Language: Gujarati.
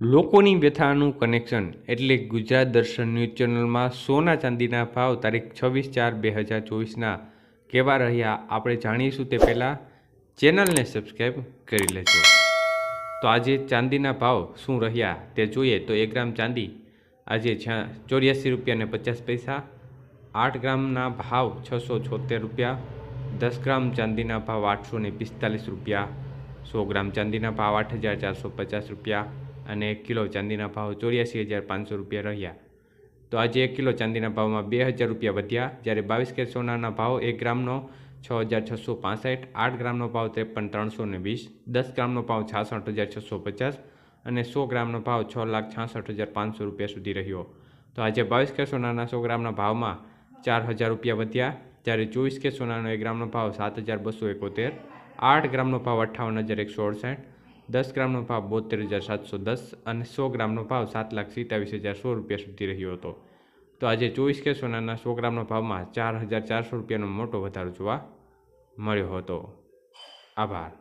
લોકોની વ્યથાનું કનેક્શન એટલે ગુજરાત દર્શન ન્યૂઝ ચેનલમાં સોના ચાંદીના ભાવ તારીખ છવ્વીસ ચાર બે હજાર ચોવીસના કેવા રહ્યા આપણે જાણીશું તે પહેલાં. ચેનલને સબસ્ક્રાઈબ કરી લેજો. તો આજે ચાંદીના ભાવ શું રહ્યા તે જોઈએ તો એક ગ્રામ ચાંદી આજે ચોર્યાસી રૂપિયા ને પચાસ પૈસા, આઠ ગ્રામના ભાવ છસો છોતેર રૂપિયા, દસ ગ્રામ ચાંદીના ભાવ આઠસો પિસ્તાલીસ રૂપિયા, સો ગ્રામ ચાંદીના ભાવ આઠ હજાર ચારસો પચાસ રૂપિયા અને એક કિલો ચાંદીના ભાવ ચોર્યાસી હજાર પાંચસો રૂપિયા રહ્યા. તો આજે એક કિલો ચાંદીના ભાવમાં બે હજાર રૂપિયા વધ્યા, જ્યારે બાવીસ કે સોનાના ભાવ એક ગ્રામનો છ હજાર છસો પાસઠ, આઠ ગ્રામનો ભાવ ત્રેપન ત્રણસો ને વીસ, દસ ગ્રામનો ભાવ છાસઠ હજાર છસો પચાસ અને સો ગ્રામનો ભાવ છ લાખ છાસઠ હજાર પાંચસો રૂપિયા સુધી રહ્યો. તો આજે બાવીસ કે સોનાના સો ગ્રામના ભાવમાં ચાર હજાર રૂપિયા વધ્યા, જ્યારે ચોવીસ કે સોનાનો એક ગ્રામનો ભાવ સાત હજાર બસો એકોતેર, આઠ ગ્રામનો ભાવ અઠ્ઠાવન હજાર એકસો અડસઠ દસ ગ્રામનો ભાવ બોતેર હજાર સાતસો દસ અને સો ગ્રામનો ભાવ સાત લાખ સિત્તાવીસ હજાર સો રૂપિયા સુધી રહ્યો હતો. તો આજે ચોવીસ કે સોનાના સો ગ્રામના ભાવમાં ચાર હજાર ચારસો રૂપિયાનો મોટો વધારો જોવા મળ્યો હતો. આભાર.